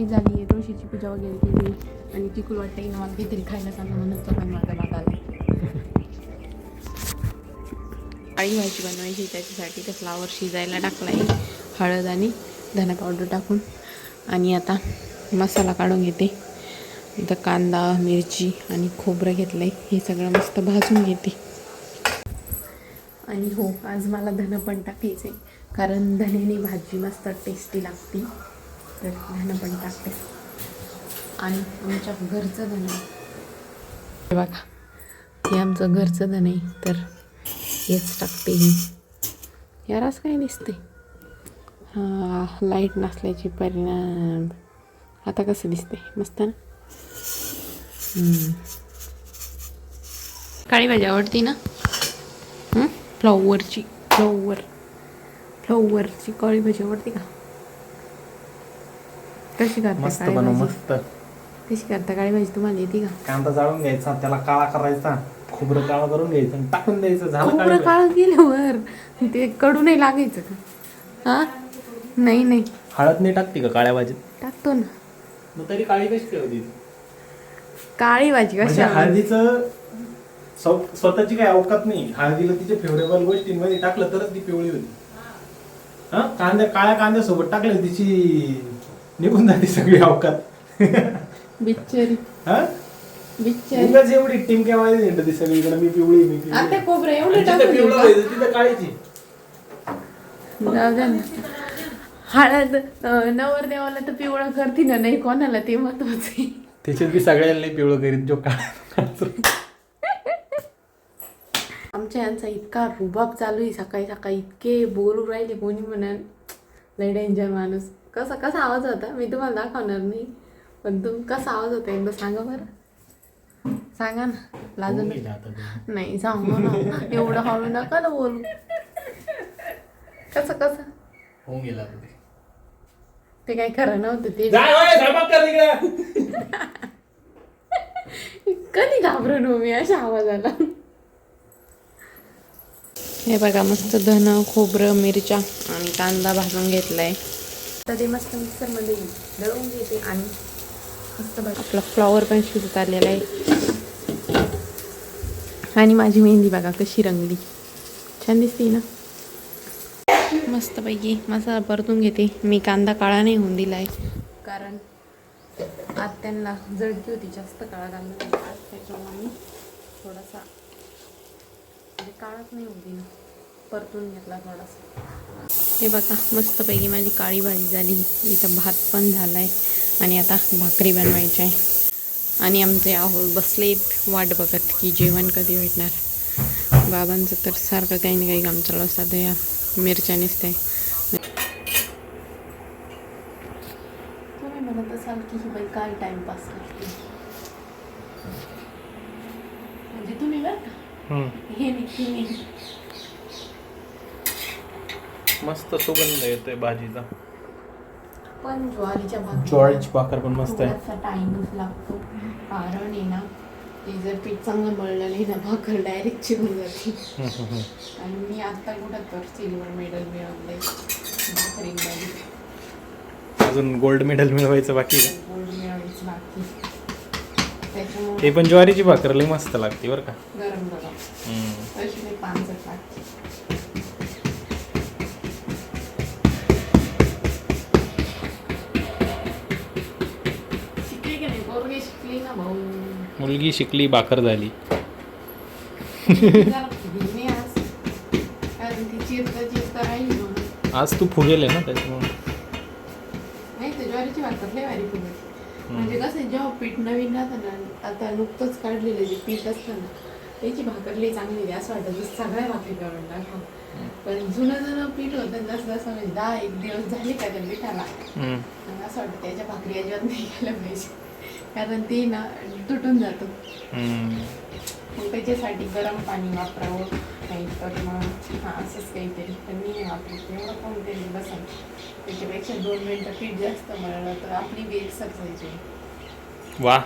नवीन झाली आहे तुळशीची पूजा वगैरे केली आणि चिकूल वाटते ना मला काहीतरी खायला सांगा म्हणून तो पण माझा भाग आला. आई भाजी बनवायची त्याच्यासाठी ते फ्लावर शिजायला टाकला आहे हळद आणि धना पावडर टाकून. आणि आता मसाला काढून घेते. इथं कांदा मिरची आणि खोबरं घेतलं आहे हे सगळं मस्त भाजून घेते. आणि हो आज मला धनं पण टाकायचं आहे कारण धण्याने भाजी मस्त टेस्टी लागते. तर धनं पण टाकते. आणि आमच्या घरचं धन आहे. हे बघा हे आमचं घरचं धन आहे तर हेच टाकते ही याराच काय दिसते. हां लाइट नसल्याचे परिणाम. आता कसं दिसते? मस्त ना? काळी भाजी आवडती ना? फ्लॉवरची फ्लॉवर फ्लॉवरची काळी भाजी आवडते का? कशी करता मस्त काळी बनव भाजी? मस्त. कशी करता काळी भाजी? तुम्हाला येते का? कांदा जाळून घ्यायचा त्याला काळा करायचा खोबरं काळा करून घ्यायचं आणि टाकून द्यायचं झालं खोबरं काळी काळं गेल्यावर ते कडू नाही लागायचं का? हा? नाही नाही. हळद नाही टाकते का काळ्या भाजीत? टाकतो ना. मग तरी काळी कशी ठेवली काळी भाजी म्हणजे कशा हळदीचं स्व- स्वतःची काही अवकात नाही. हळदीला तिच्या फेवरेबल गोष्टींमध्ये टाकलं तरच ती पिवळी होती. हा? कांद्या काळ्या कांद्यासोबत टाकलं तिची निघून जाते सगळी अवकात. बिच्चरी. हा? उगाच एवढी टीम केव्हा येते ती सगळीकडे मी पिवळी मी पिवळी आता एवढं टाकून देऊ व्हायचं तिथं काळीची. का? जाऊ द्या ना. हळद अं, नवरदेवाला तर पिवळं करते ना नाही कोणाला ते महत्वाचं आहे. त्याच्यात बी सगळ्यांना नाही पिवळं करीत जो काळा. आमच्या यांचा इतका रुबाब चालू आहे सकाळी सकाळी इतके बोलू राहिले कोणी म्हणाल लय डेंजर माणूस. कसा कसा आवाज होता? मी तुम्हाला दाखवणार नाही पण तुम कसा आवाज होता एकदा सांगा बरं. सांगा ना लाजून नाही सांगू ना एवढं हळू नका ना बोलू. कसं कसं? होऊन गेला ते. काही खरं नव्हतं ते. कधी घाबरून हो मी अशा आवाजाला? हे बघा मस्त धन खोबरं मिरच्या आणि कांदा भाजून घेतलाय. तरी ते मस्त मिक्सरमध्ये दळून घेते आणि मस्त बघा आपला फ्लॉवर पण शिजत आलेला आहे. आणि माझी मेहंदी बघा कशी रंगली. छान दिसते ना? मस्तपैकी मसाला परतून घेते. मी कांदा काळा नाही होऊन दिलाय. कारण आज त्यांना जळकी होती जास्त काळा कांदा. त्याच्यामुळे मी थोडासा म्हणजे काळाच नाही होऊन ना परतून घेतला थोडासा. हे बघा मस्तपैकी माझी काळी भाजी झाली. इथं भात पण झाला आहे आणि आता भाकरी बनवायची आहे. आणि आमचे आहो बसलेत वाट बघत की जेवण कधी भेटणार. बाबांचं तर सारखं काही ना काही काम चालू असतात या मिरच्या निसते तुम्ही म्हणत असाल की ही बाई काय टाइमपास करते? म्हणजे तुम्ही बरं का. हे मस्त सुगंध येतोय भाजीचा. पण ज्वारीच्या भाकरी ज्वारीची भाकर पण मस्त आहे. टाइमच लागतो. कारण आहे ना ते जर पीठ चांगलं मळलं नाही ना भाकर डायरेक्ट चिरून जाते. हम्म, हम्म, हम्म. आणि मी आता कुठं तर सिल्वर मेडल मिळवलंय. भाकरीमध्ये अजून गोल्ड मेडल मिळवायचं बाकी आहे. गोल्ड मिळवायचं बाकी त्याच्यामुळे ते पण ज्वारीची भाकर लई मस्त लागते बरं का. गरम गरम. हम्म. पानसट लागते. शिकली ना भाऊ. मुलगी शिकली भाकर झाली. आज. कारण ती चिरता चिरता राहिली म्हणून. आज तू फुगेल आहे ना त्याच्यामुळे. नाही तर ज्वारीची भाकर लय भारी फुगत म्हणजे कसं आहे, जेव्हा पीठ नवीन राहतं ना आता नुकतंच काढलेलं जे पीठ असतं ना त्याची भाकर लई चांगली आहे असं वाटतं जसं सगळ्या भाकरी करून टाकावं पण जुनं जुनं पीठ होतं जसं जसं म्हणजे दहा एक दिवस झाले का त्या पिठाला हम्म. आणि असं वाटतं त्याच्या भाकरी अजिबात नाही केल्या पाहिजे. कारण ते ना तुटून जातं. मग त्याच्यासाठी गरम पाणी वापरावं नाही तर मग हां असंच काहीतरी. तर मी वापरत एवढं कोणतरी बसन त्याच्यापेक्षा दोन मिनटं पीठ जास्त मळलं तर आपली बी एक्सरसाइज होईल वा.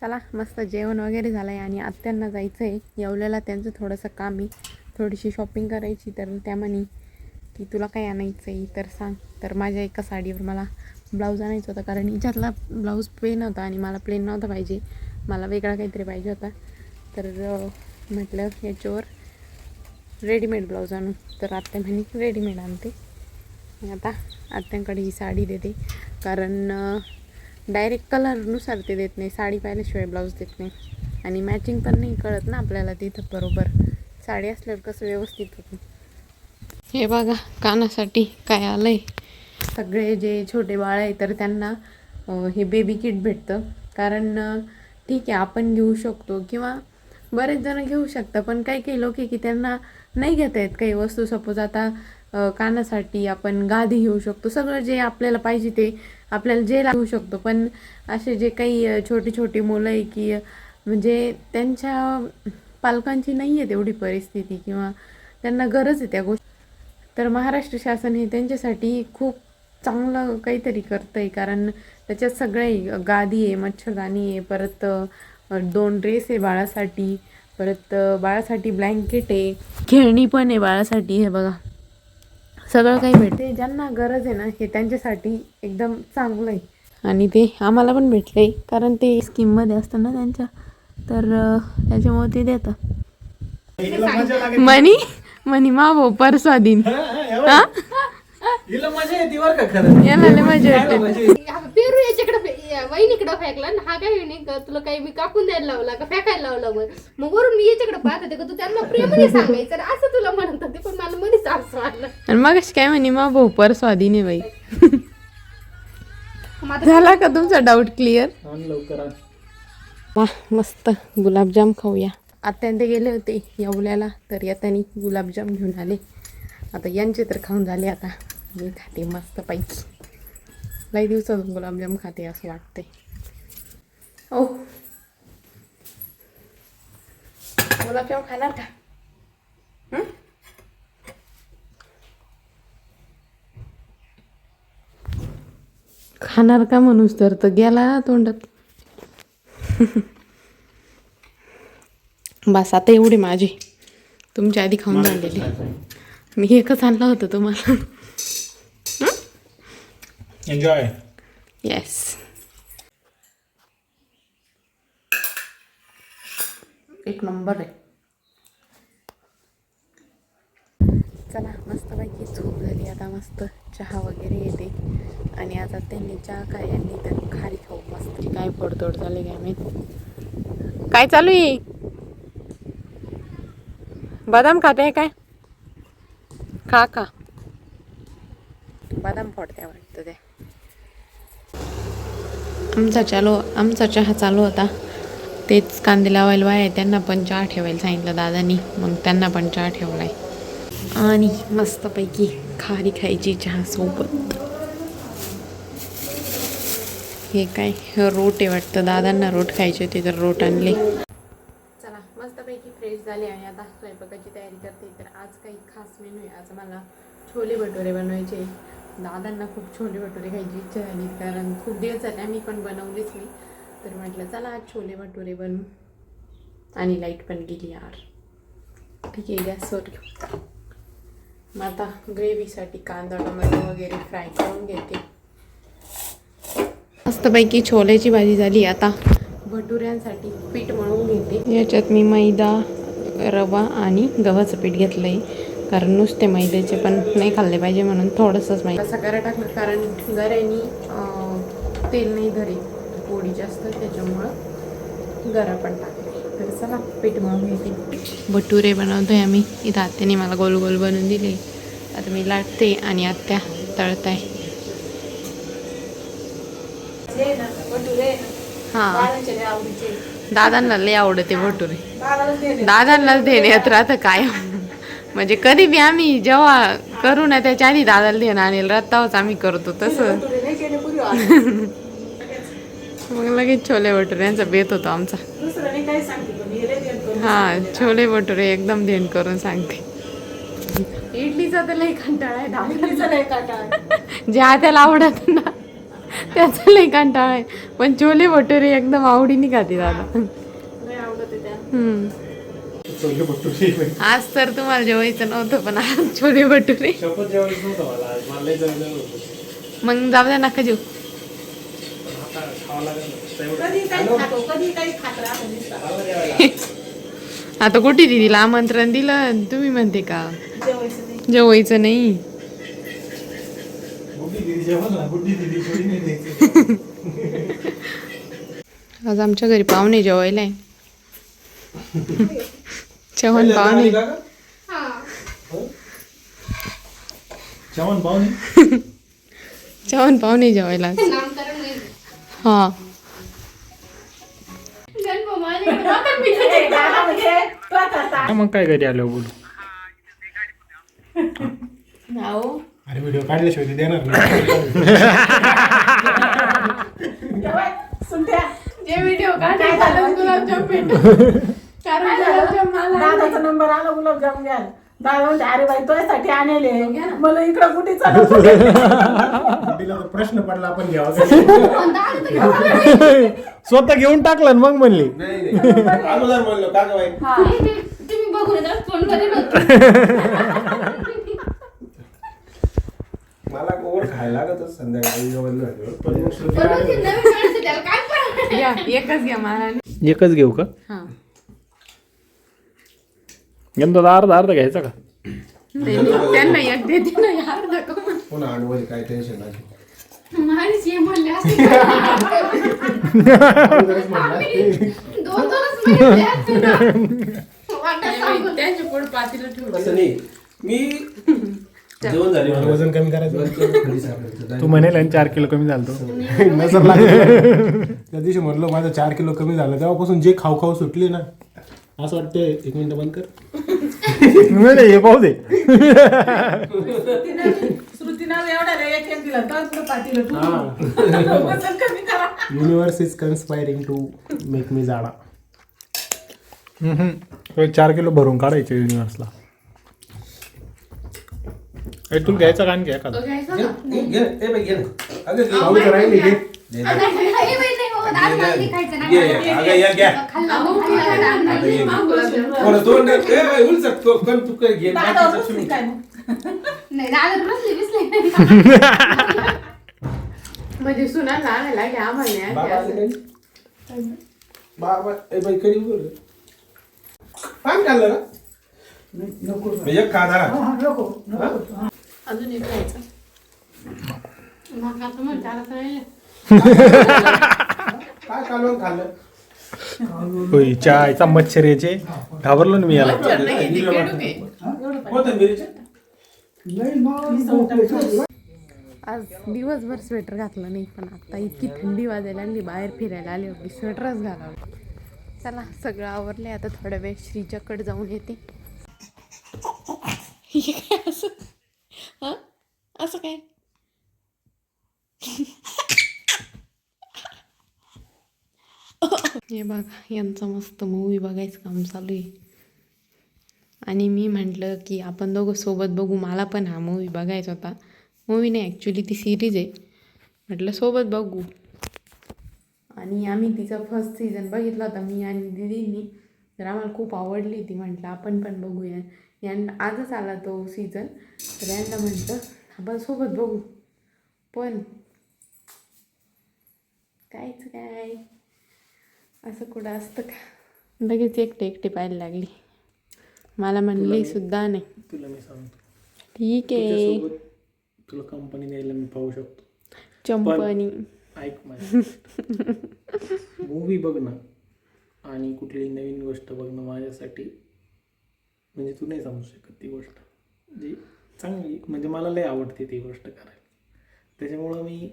चला मस्त जेवण वगैरे झालं आहे आणि आत्यांना जायचं आहे येवल्याला त्यांचं थोडंसं काम आहे थोडीशी शॉपिंग करायची तर त्या म्हणे की तुला काय आणायचं आहे तर सांग. तर माझ्या एका साडीवर मला ब्लाऊज आणायचा होता कारण हिच्यातला ब्लाऊज प्लेन होता आणि मला प्लेन नव्हता पाहिजे. मला वेगळा काहीतरी पाहिजे होता. तर म्हटलं याच्यावर रेडीमेड ब्लाऊज आणू. तर आत्या म्हणे रेडीमेड आणते. आता आत्यांकडे ही साडी देते. कारण डायरेक्ट कलरनुसार ते देत नाही. साडी पाहिल्याशिवाय ब्लाऊज देत नाही. आणि मॅचिंग पण नाही कळत ना आपल्याला तिथं बरोबर. साडी असल्यावर कसं व्यवस्थित होतं. हे बघा कानासाठी काय आलंय? सगळे जे छोटे बाळ आहे तर त्यांना हे बेबी किट भेटतं. कारण ठीक आहे आपण घेऊ शकतो किंवा बरेच जण घेऊ शकतं पण काही काही लोक आहे की त्यांना नाही घेता येत काही वस्तू. सपोज आता कानासाठी आपण गादी घेऊ शकतो. सगळं जे आपल्याला पाहिजे ते आपल्याला जे लागू शकतो. पण असे जे काही छोटी छोटी मुलं आहे की म्हणजे त्यांच्या पालकांची नाही आहे तेवढी परिस्थिती किंवा त्यांना गरज आहे त्या गोष्टी तर महाराष्ट्र शासन हे त्यांच्यासाठी खूप चांगलं काहीतरी करतं आहे कारण त्याच्यात सगळे गादी आहे मच्छरदाणी आहे परत दोन ड्रेस आहे बाळासाठी परत बाळासाठी ब्लँकेट आहे खेळणी पण आहे बाळासाठी हे बघा. सगळं काही भेटते ज्यांना गरज आहे ना हे त्यांच्यासाठी एकदम चांगलं आहे. आणि ते आम्हाला पण भेटलं. आहे कारण ते स्कीममध्ये असतं ना त्यांच्या तर त्याच्यामुळे ते देतात. मनी? मनी मा भाऊ परस्वाधीन हा, हा. हिला मजा येते बरं का खरं. याला लय मजा येते. पेरू याच्याकडे वहिनीकडे फेकला आणि हा काय म्हणे का तुला काही मी कापून द्यायला लावला का? फेकायला लावला मग मग वरून मी याच्याकडे पाहत होते का तू त्यांना प्रेमाने सांगायचं आणि असं तुला म्हणत होते पण मला मध्येच असं वाटलं आणि मग काय म्हणे मा भाऊ परस्वाधीन आहे बाई. मग आता झाला का तुमचा डाऊट क्लिअर आण लवकर आण. वा मस्त गुलाबजाम खाऊया. आत्यान ते गेले होते येवल्याला. तर यात्यानी गुलाबजाम घेऊन आले. आता यांचे तर खाऊन झाले आता. मी खाते मस्त पैकी. लई दिवसातून गुलाबजाम खाते असं वाटते ओ. गुलाबजाम खाणार का? खाणार का म्हणूस तर? तर गेला तोंडात. बस आता एवढे माझे. तुमच्या आधी खाऊन झालेले. मी एकच आणलं होतं तुम्हाला. एन्जॉय येस एक नंबर आहे. चला मस्तपैकी झोप झाली. आता मस्त चहा वगैरे येते. आणि आता त्यांनी चहा काय यांनी तर खारी खाऊ. मस्त. काय पडतोड झाले काय माहीत? काय चालू आहे? बदाम खाते काय? खा खा. बदाम फोडते वाटतं ते. आमचा चालू आमचा चहा चालू होता. तेच कांदे लावायला वाय त्यांना पण चहा ठेवायला सांगितलं दादानी. मग त्यांना पण चहा ठेवलाय. आणि मस्तपैकी खारी खायची चहा सोबत. हे काय? रोट आहे वाटतं. दादांना रोट खायचे होते तर रोट आणले. मस्तपैकी फ्रेश झाले आणि आता स्वयंपाकाची तयारी करते. तर आज काही खास मेनू आहे. आज मला छोले भटुरे बनवायचे. दादांना खूप छोले भटुरे खायची इच्छा झाली कारण खूप दिवस झाले आम्ही पण बनवलीच नाही. तर म्हटलं चला आज छोले भटुरे बनवू. आणि लाइट पण गेली यार. ठीक आहे गॅसवर घेऊ मग आता ग्रेव्हीसाठी कांदा टोमॅटो वगैरे फ्राय करून घेते. मस्तपैकी छोल्याची भाजी झाली. आता भटुऱ्यांसाठी पीठ मळून घेते. याच्यात मी मैदा रवा आणि गव्हाचं पीठ घेतलं आहे कारण नुसते मैद्याचे पण नाही खाल्ले पाहिजे म्हणून थोडंसंच मैदा असं गरा टाकलं. कारण गऱ्यानी अं, तेल नाही धरे पोळी जास्त त्याच्यामुळं गरा पण टाकले तर चला पीठ मळून घेते. भटुरे बनवतोय आम्ही. इथं आत्याने मला गोल गोल बनवून दिले. आता मी लाटते आणि आत्या तळताय. हां. दादांना लय आवडते भटुरे. दादांनाच देण्यात राहतं काय? म्हणजे कधी बी आम्ही जेव्हा करू ना त्याच्या आधी दादाला देणं आणेल रत्तावच आम्ही करतो तसं. मग लगेच छोले भटुरे यांचा बेत होतो आमचा. हा छोले भटुरे एकदम देण करून सांगते. इडलीचा तर लई कंटाळा आहे दादा ज्या त्याला आवडत ना त्याचा लई कंटाळा आहे. पण छोले भटुरे एकदम आवडीने खाते दादा. आज तर तुम्हाला जेवायचं नव्हतं पण आज छोले भटुरे. मग जाऊ द्या नका जेऊ. आता आता कुठे दिदीला आमंत्रण दिलं आणि तुम्ही म्हणते का? जेवायचं नाही जेवायचं नाही बुड्डी दिदी जेवण ना बुड्डी दिदी थोडी नाही द्यायची आज आमच्या घरी पाहुणे जेवायला आहे जेवण पाहुणे हा जेवण पाहुणे जेवण पाहुणे जेवायला आज. नामकरण नाही हा गणपती माझ्या इकडं राहतात मी तुझ्या इकडं. दादा म्हणजे तो आता मग काय घरी आलो बोलू हो अरे व्हिडिओ काढल्याशिवाय ते देणार नाही. जे व्हिडिओ काय झालं? गुलाबजाम कारण? दादाचा नंबर आला गुलाबजाम दादा म्हणते अरे बाई तुझ्यासाठी आणले. मला इकडं कुठे चालू बुड्डीला तर प्रश्न पडला आपण घ्यावा. का? स्वतः घेऊन टाकलं आणि मग म्हणली. अगोदर म्हणलो का ग बाई. हा. नाही, नाही, तुम्ही बघून येतात फोन. मला गोड खायला लागत संध्याकाळी जेवण झाल्यावर. पण मग श्रुती पण मग ते नवीन माणसं त्याला काय फरक? घ्या एकच घ्या मला एकच घेऊ का हा यंदा अर्धा अर्धा घ्यायचा का त्यांना एक देते ना यार दाखव पुन्हा अडवली काय टेन्शन नाही माणूस ये म्हणले असते. आम्ही दोन दोनच महिने असते ना. वाटत सांगून. त्यांच्या पुढे पातीला ठेवलं असं नाही मी जेवण झाले मला वजन कमी करायचं. तू म्हणेल आणि चार किलो कमी झालं तो नसर लागलं त्या दिवशी म्हणलं माझं चार किलो कमी झालं. तेव्हापासून जे खाऊ खाऊ सुटली ना असं वाटते एक मिनिट बंद कर. नाही हे पाहू दे. Universe is conspiring to make me जाडा. चार किलो भरून काढायचे युनिवर्सला ए तुला घ्यायचा का आणखी एखादा. घ्यायचं घे, ना? घे, घे, ए बाई, घे ना. अगं, राहिली घे. हे बाई, नाही दादा मला नाही खायचं घ्या. खाल्लं, तो- तू काय बसली मग? नाही, बसले, बिसले. म्हणजे सुनाला आणायला घ्या ना. हा, नको नको. अजून एक खायचं मग आता मग त्याला तर नाही. काय कालवण खाल्लं? होय चायचा मच्छर याचे घाबरलो ना मी याला. कोथिंबीरचे? आज दिवसभर स्वेटर घातलं नाही पण आता इतकी थंडी वाजायला लागली बाहेर फिरायला आली होती स्वेटरच घालावं. चला सगळं आवरलंय आता थोडा वेळ श्रीच्याकडे जाऊन येते हे काय असं हा असं काय हे बघा यांचं मस्त मूवी बघायचं काम चालू आहे. आणि मी म्हटलं की आपण दोघं सोबत बघू. मला पण हा मूवी बघायचा होता. मूवी नाही ॲक्च्युली ती सिरीज आहे. म्हटलं सोबत बघू. आणि आम्ही तिचा फर्स्ट सीझन बघितला होता मी आणि दिदींनी. तर आम्हाला खूप आवडली ती. म्हटलं आपण पण बघूया. यांना आजच आला तो सीझन तर यांना म्हटलं आपण सोबत बघू. पण कायच काय? असं कुठं असतं का? लगेच एकटे एकटे पाहायला लागली. मला म्हणली सुद्धा नाही. तुला मी सांगतो. ठीक आहे. तुला कंपनी द्यायला मी पाहू शकतो. चंपनी ऐक मूवी बघणं आणि कुठली नवीन गोष्ट बघणं माझ्यासाठी. म्हणजे तू नाही समजू शकत ती गोष्ट. जी चांगली म्हणजे मला लय आवडते ती गोष्ट करायला. त्याच्यामुळं मी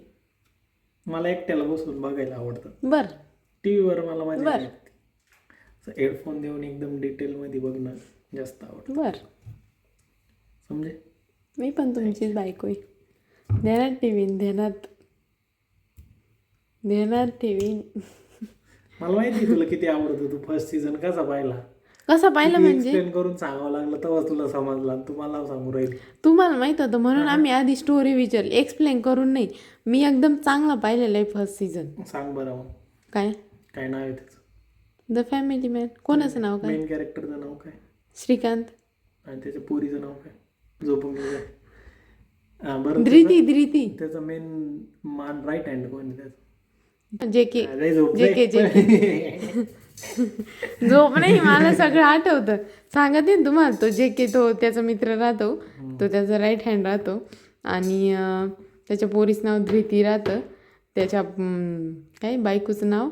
मला एकट्याला बसून बघायला आवडतं. बर. टी व्हीवर मला बरं. असं हेडफोन देऊन एकदम डिटेलमध्ये बघणं जास्त आवडतं. बर. समजे? मी पण तुमचीच बायको आहे. देणार ठेवीन देण्यात देणार ठेवीन मला माहिती तुला किती आवडतं. तू फर्स्ट सीझन कसा पाहिला? कसं पाहिलं म्हणजे? एक्सप्लेन करून सांगावं लागलं तेव्हा तुला समजला आणि तू मला सांगू राहील. तुम्हाला माहीत होतं म्हणून आम्ही आधी स्टोरी विचारली. एक्सप्लेन करून नाही. मी एकदम चांगला पाहिलेला आहे फर्स्ट सीझन सांग बरं मग. काय? काय नाव आहे त्याचं? द फॅमिली मॅन कोणाचं नाव काय? मेन कॅरेक्टरचं नाव काय? श्रीकांत. आणि त्याच्या पोरीचं नाव काय? झोपून गेलं हा बरं धृती धृती. त्याचं- त्याचं मेन मान राईट हँड कोण आहे त्याचं? जे के जे झोप नाही मला सगळं आठवतं. सांगते ना तुम्हाला तो जे के तो त्याचा मित्र राहतो. तो त्याचा राईट हँड राहतो. आणि अं, त्याच्या पोरीचं नाव धृती राहतं. त्याच्या अं, काय बायकोचं नाव?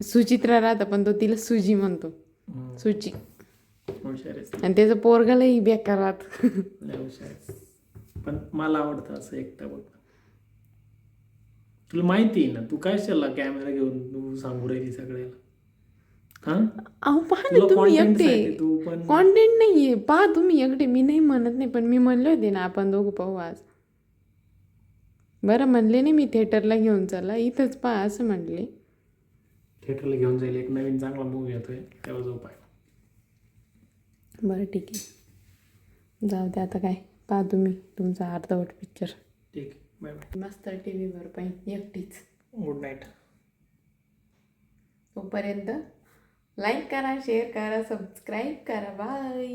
सुचित्रा राहतं पण तो तिला सुजी म्हणतो. सुची. आणि त्याचं पोरगालाही बेकार राहत. पण मला आवडतं असं एकटं बघ तुला माहिती आहे ना तू काय शाला कॅमेरा घेऊन तू सांगू राहिली सगळ्याला? अहो पहा ना तुम्ही एकटे. कॉन्टेंट नाहीये. पहा तुम्ही एकटे. मी नाही म्हणत नाही पण मी म्हणले होते ना आपण दोघं पाहू आज. बरं म्हणले नाही मी थिएटरला घेऊन चला इथंच पहा असं म्हणले. थिएटरला घेऊन जाईल. एक नवीन चांगला मूवी येतोय. तेव्हा जो पाय. बरं ठीक आहे. जाऊ दे आता काय. पहा तुम्ही तुमचा अर्धवट पिक्चर ठीक आहे. बाय बाय मस्त टी व्हीवर पाहिजे एकटीच. गुड नाईट तोपर्यंत लाईक करा शेअर करा सबस्क्राईब करा. बाय